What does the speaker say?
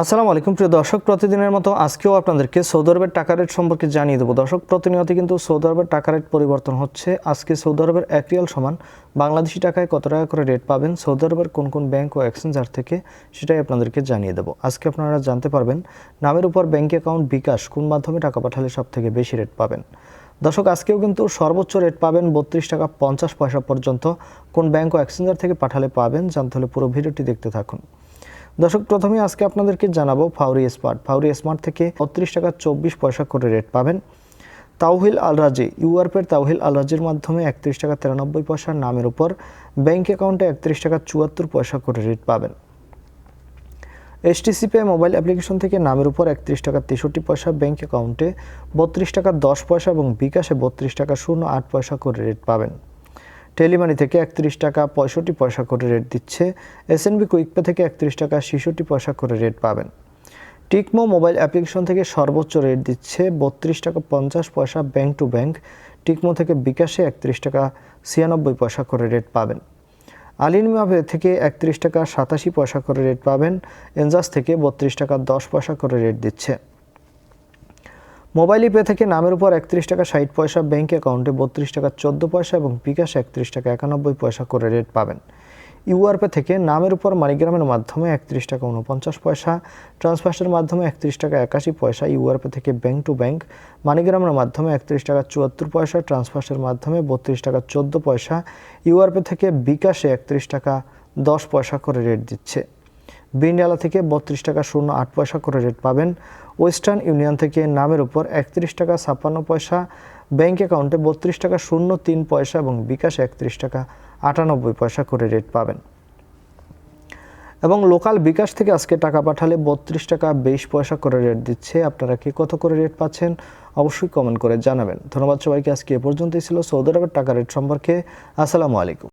আসসালামু আলাইকুম, প্রিয় দর্শক, প্রতিদিনের মতো আজকেও আপনাদেরকে সৌদি আরবের টাকা রেট সম্পর্কে জানিয়ে দেবো। দর্শক প্রতিনিয়ত কিন্তু সৌদি আরবের টাকা রেট পরিবর্তন হচ্ছে। আজকে সৌদি আরবের এক রিয়াল সমান বাংলাদেশি টাকায় কত টাকা করে রেট পাবেন, সৌদি আরবের কোন কোন ব্যাংক ও এক্সচেঞ্জার থেকে সেটাই আপনাদেরকে জানিয়ে দেবো। আজকে আপনারা জানতে পারবেন, নামের উপর ব্যাংক অ্যাকাউন্ট বিকাশ কোন মাধ্যমে টাকা পাঠালে সব থেকে বেশি রেট পাবেন। দর্শক, আজকেও কিন্তু সর্বোচ্চ রেট পাবেন বত্রিশ টাকা পঞ্চাশ পয়সা পর্যন্ত। কোন ব্যাংক ও এক্সচেঞ্জার থেকে পাঠালে পাবেন, জানতে হলে পুরো ভিডিওটি দেখতে থাকুন। দর্শক প্রথমে আজকে আপনাদেরকে জানাব ফাউরি স্মার্ট। ফাউরি স্মার্ট থেকে বত্রিশ টাকা চব্বিশ পয়সা করে রেট পাবেন। তাওহিল আল রাজি ইউআরপের তাওহিল আল রাজির মাধ্যমে একত্রিশ টাকা তিরানব্বই পয়সার নামের উপর, ব্যাংক অ্যাকাউন্টে একত্রিশ টাকা চুয়াত্তর পয়সা করে রেট পাবেন। এইচটিসি পে মোবাইল অ্যাপ্লিকেশন থেকে নামের উপর একত্রিশ টাকা তেষট্টি পয়সা, ব্যাংক অ্যাকাউন্টে বত্রিশ টাকা দশ পয়সা এবং বিকাশে বত্রিশ টাকা শূন্য আট পয়সা করে রেট পাবেন। টেলিমানি থেকে একত্রিশ টাকা পঁয়ষট্টি পয়সা করে রেট দিচ্ছে। এসএনবি কুইকপে থেকে একত্রিশ টাকা ছেষট্টি পয়সা করে রেট পাবেন। টিকমো মোবাইল অ্যাপ্লিকেশন থেকে সর্বোচ্চ রেট দিচ্ছে বত্রিশ টাকা পঞ্চাশ পয়সা ব্যাংক টু ব্যাংক টিকমো থেকে বিকাশে একত্রিশ টাকা ছিয়ানব্বই পয়সা করে রেট পাবেন। আলিনমাবে থেকে একত্রিশ টাকা সাতাশি পয়সা করে রেট পাবেন। এনজাস থেকে বত্রিশ টাকা দশ পয়সা করে রেট দিচ্ছে। মোবাইল পে থেকে নামের উপর একত্রিশ টাকা ষাট পয়সা ব্যাঙ্ক অ্যাকাউন্টে বত্রিশ টাকা চোদ্দ পয়সা এবং বিকাশ একত্রিশ টাকা একানব্বই পয়সা করে রেট পাবেন। ইউআরপে থেকে নামের উপর মানিগ্রামের মাধ্যমে একত্রিশ টাকা উনপঞ্চাশ পয়সা, ট্রান্সফার্সের মাধ্যমে একত্রিশ টাকা একাশি পয়সা ইউআরপে থেকে ব্যাঙ্ক টু ব্যাঙ্ক মানিগ্রামের মাধ্যমে একত্রিশ টাকা চুয়াত্তর পয়সা, ট্রান্সফার্সের মাধ্যমে বত্রিশ টাকা চোদ্দ পয়সা ইউআরপে থেকে বিকাশে একত্রিশ টাকা দশ পয়সা করে রেট দিচ্ছে। বিন্ডিয়ালা থেকে বত্রিশ টাকা শূন্য আট পয়সা করে রেট পাবেন। ওয়েস্টার্ন ইউনিয়ন থেকে নামের উপর একত্রিশ টাকা ছাপ্পান্ন পয়সা, ব্যাংক অ্যাকাউন্টে বত্রিশ টাকা শূন্য তিন পয়সা এবং বিকাশে একত্রিশ টাকা আটানব্বই পয়সা করে রেট পাবেন। এবং লোকাল বিকাশ থেকে আজকে টাকা পাঠালে বত্রিশ টাকা বিশ পয়সা করে রেট দিচ্ছে। আপনারা কি কত করে রেট পাচ্ছেন অবশ্যই কমেন্ট করে জানাবেন। ধন্যবাদ সবাইকে। আজকে এ পর্যন্তই ছিল সৌদি আরবের টাকা রেট সম্পর্কে। আসসালামু আলাইকুম।